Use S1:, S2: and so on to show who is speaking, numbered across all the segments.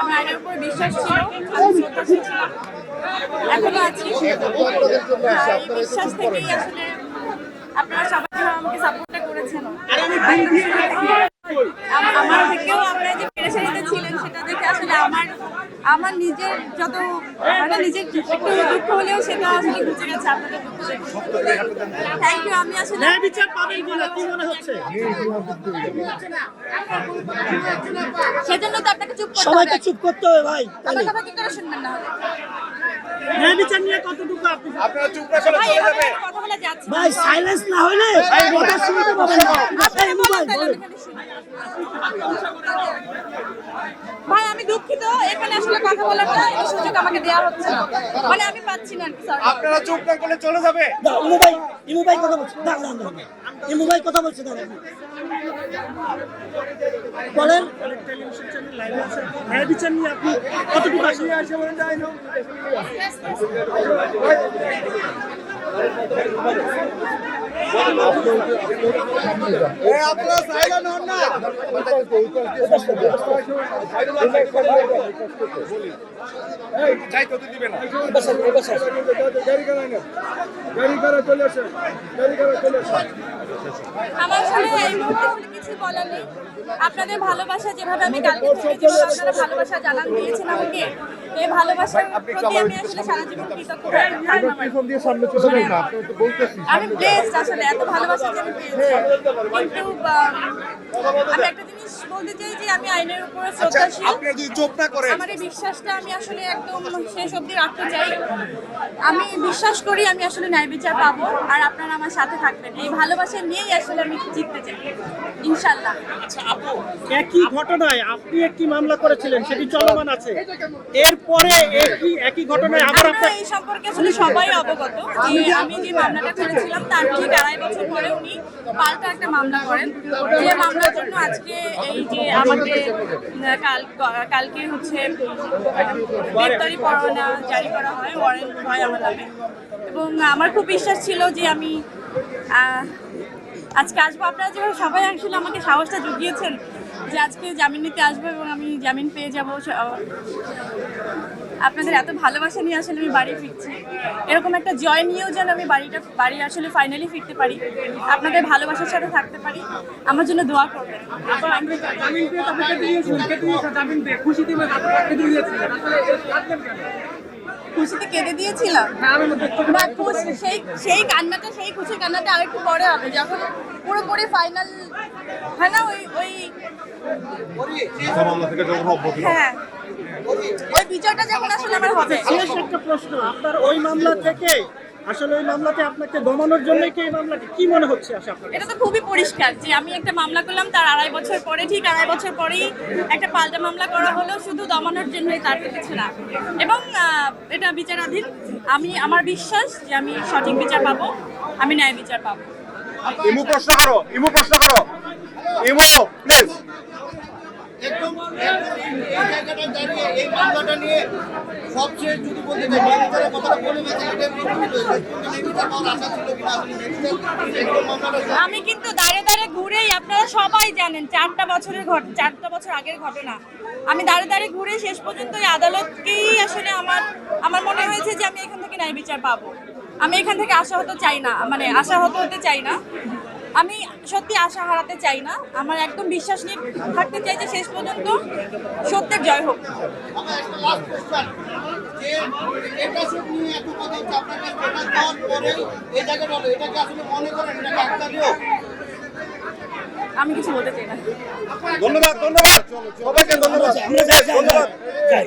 S1: আমার বিশ্বাস আপনারা সবাই আমাকে সাপোর্টটা করেছেন আম- আমার থেকেও আপনারা যে ছিলেন সেটা দেখে আসলে আমার আমার নিজের যত মানে নিজের একটু দুঃখ হলেও সেটা আসলে ঘুচে গেছে আপনাদের দুঃখ থ্যাংক ইউ আমি আসলে
S2: ন্যায় বিচার পাবেন বলে কি মনে হচ্ছে?
S1: সেজন্য তো আপনাকে চুপ করতে
S2: সবাইকে চুপ করতে হবে ভাই
S1: আমার কথা কি করে শুনবেন না
S2: ন্যায় বিচার নিয়ে কতটুকু আপনি
S3: আপনারা চুপ
S1: ভাই
S3: চলে যাবে
S1: কথা বলা যাচ্ছে
S2: ভাই সাইলেন্স না হলে কথা শুনতে পাবেন না।
S1: আপনারা
S2: মোবাইল
S1: ভাই আমি দুঃখিত এখানে আসলে কথা বলার তো এই সুযোগ আমাকে দেওয়া হচ্ছে না। মানে আমি পাচ্ছি না সরি
S3: আপনারা চুপ না করলে চলে যাবে।
S2: ইমু ভাই ইমু ভাই কথা বলছে। দাও দাও দাও ইমু ভাই কথা বলছে দাও বলেন টেলিভিশন চ্যানেল লাইভ আছে ন্যায় বিচার নিয়ে আপনি। কতটুকু আসলে আসে বলেন যাই না
S1: আমার কিছু বলার নেই। আপনাদের ভালোবাসা যেভাবে আমি কালকে ভালোবাসা জানান দিয়েছেন আমাকে। এই ভালোবাসার প্রতি আমি আসলে সারা জীবন কৃতজ্ঞ। আমি ব্লেসড আসলে এত ভালোবাসা যে আমি পেয়েছি। কিন্তু আমি একটা জিনিস বলতে চাই যে আমি আইনের উপরে
S3: আচ্ছা
S1: শ্রদ্ধাশীল।
S3: আপনি যদি চুপ না করেন।
S1: আমার এই বিশ্বাসটা আমি আসলে একদম শেষ অবধি রাখতে চাই। আমি বিশ্বাস করি আমি আসলে ন্যায় বিচার পাবো আর আপনারা আমার সাথে থাকবেন। এই ভালোবাসা নিয়েই আসলে আমি জিততে চাই ইনশাল্লাহ
S2: একই ঘটনায় আপনি একটি মামলা করেছিলেন সেটি চলমান আছে। এরপরে একই একই ঘটনায় আবার আপনার
S1: এই সম্পর্কে আসলে সবাই অবগত যে আমি যে মামলাটা করেছিলাম তার ঠিক আড়াই বছর পরে উনি পাল্টা একটা মামলা করেন। যে মামলার জন্য আজকে এই যে আমাকে কাল কালকে হচ্ছে গ্রেপ্তারি পরোয়ানা জারি করা হয় ওয়ারেন্ট হয় আমার নামে। এবং আমার খুব বিশ্বাস ছিল যে আমি আজকে আসব। আপনারা যেভাবে সবাই আসলে আমাকে সাহসটা জুগিয়েছেন যে আজকে জামিন নিতে আসব এবং আমি জামিন পেয়ে যাব আপনাদের এত ভালোবাসা নিয়ে আসলে আমি বাড়ি ফিরছি। এরকম একটা জয় নিয়েও যেন আমি বাড়িটা, বাড়ি আসলে ফাইনালি ফিরতে পারি। আপনাদের ভালোবাসার সাথে থাকতে পারি। আমার জন্য দোয়া করবেন। খুশিতে কেঁদে দিয়েছিলাম। বা খুশি সেই সেই কান্নাটা সেই খুশি কান্নাটা আর একটু পরে হবে, যখন পুরোপুরি ফাইনাল হয় না, ওই ওই হ্যাঁ। ওই বিচারটা যখন আসলে আমার হবে।
S2: একটা প্রশ্ন, আপনার ওই মামলা থেকে আসলে ওই মামলাতে আপনাকে দমানোর জন্য কি এই মামলাটি? কি মনে হচ্ছে আসলে আপনার
S1: এটা তো খুবই পরিষ্কার যে আমি একটা মামলা করলাম তার আড়াই বছর পরে ঠিক আড়াই বছর পরেই একটা পাল্টা মামলা করা হলো শুধু দমানোর জন্যই তার কিছু না এবং এটা বিচারাধীন। আমি আমার বিশ্বাস যে আমি সঠিক বিচার পাবো আমি ন্যায় বিচার পাবো।
S3: ইমু প্রশ্ন করো ইমু প্রশ্ন করো। ইমু প্লিজ।
S4: একদম জায়গাটা দাঁড়িয়ে, এই মামলাটা নিয়ে সবচেয়ে যদি বলতে চাই কথাটা বলে গেছে, এটা আশা ছিল
S1: আমি কিন্তু দাঁড়ে দাঁড়ে ঘুরেই, আপনারা সবাই জানেন, চারটা বছরের ঘট, চারটা বছর আগের ঘটনা। আমি দাঁড়ে দাঁড়ে ঘুরে শেষ পর্যন্ত এই আদালতকেই আসলে আমার আমার মনে হয়েছে যে আমি এখান থেকে ন্যায় বিচার পাবো। আমি এখান থেকে আশা হতে চাই না মানে আশা হতে হতে চাই না। আমি সত্যি আশা হারাতে চাই না। আমার একদম বিশ্বাস নিয়ে থাকতে চাই যে শেষ পর্যন্ত সত্যের জয় হোক।
S4: মনে
S1: আমি কিছু বলতে চাই না।
S3: ধন্যবাদ ধন্যবাদ। সবাইকে ধন্যবাদ।
S2: আমরা যাই যাই
S3: ধন্যবাদ
S2: যাই।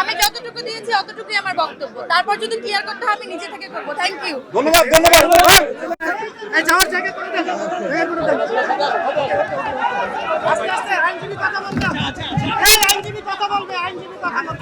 S4: আমি
S1: যতটুকু দিয়েছি অতটুকুই আমার বক্তব্য। তারপর যদি ক্লিয়ার করতে হয় আমি নিজে থেকে করব। থ্যাংক ইউ
S3: ধন্যবাদ ধন্যবাদ।
S2: এই যাওয়ার জায়গা করে দেন। দেন। আস্তে আস্তে আইনজীবী কথা বলবে এই আইনজীবী কথা বলবে আইনজীবী কথা বলবে।